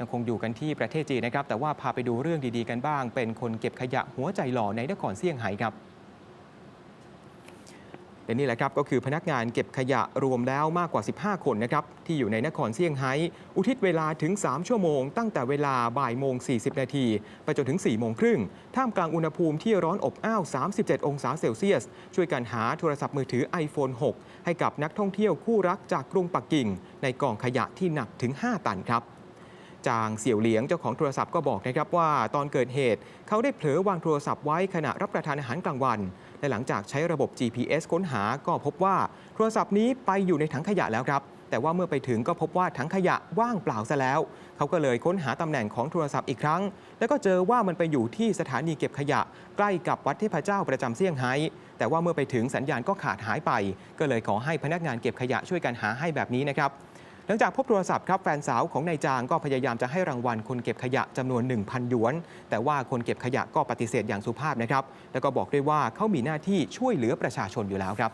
ยังคงอยู่กันที่ประเทศจีนนะครับ แต่ว่าพาไปดูเรื่องดีๆกันบ้าง เป็นคนเก็บขยะหัวใจหล่อในนครเซี่ยงไฮ้ครับและนี่แหละครับก็คือพนักงานเก็บขยะรวมแล้วมากกว่า 15 คนนะครับที่อยู่ในนครเซี่ยงไฮ้อุทิศเวลาถึง 3 ชั่วโมง ตั้งแต่เวลาบ่ายโมง 40 นาทีไปจนถึง 4 โมงครึ่ง ท่ามกลางอุณหภูมิที่ร้อนอบอ้าว 37 องศาเซลเซียส ช่วยกันหาโทรศัพท์มือถือ iPhone 6 ให้กับนักท่องเที่ยวคู่รักจากกรุงปักกิ่ง ในกองขยะที่หนักถึง 5 ตันครับ จางเสี่ยวเหลียงเจ้าของโทรศัพท์ก็บอกนะครับว่าตอนเกิดเหตุ เขาได้เผลอวางโทรศัพท์ไว้ขณะรับประทานอาหารกลางวัน และหลังจากใช้ระบบ GPS ค้นหาก็พบว่าโทรศัพท์นี้ไปอยู่ในถังขยะแล้วครับ แต่ว่าเมื่อไปถึงก็พบว่าถังขยะว่างเปล่าซะแล้ว เขาก็เลยค้นหาตำแหน่งของโทรศัพท์อีกครั้ง แล้วก็เจอว่ามันไปอยู่ที่สถานีเก็บขยะ ใกล้กับวัดเทพเจ้าประจำเซี่ยงไฮ้แต่ว่าเมื่อไปถึงสัญญาณก็ขาดหายไป ก็เลยขอให้พนักงานเก็บขยะช่วยกันหาให้แบบนี้นะครับ หลังจากพบโทรศัพท์ครับแฟนสาวของนายจางก็พยายามจะให้รางวัลคนเก็บขยะจำนวน 1,000 หยวน แต่ว่าคนเก็บขยะก็ปฏิเสธอย่างสุภาพนะครับ แล้วก็บอกด้วยว่าเขามีหน้าที่ช่วยเหลือประชาชนอยู่แล้วครับ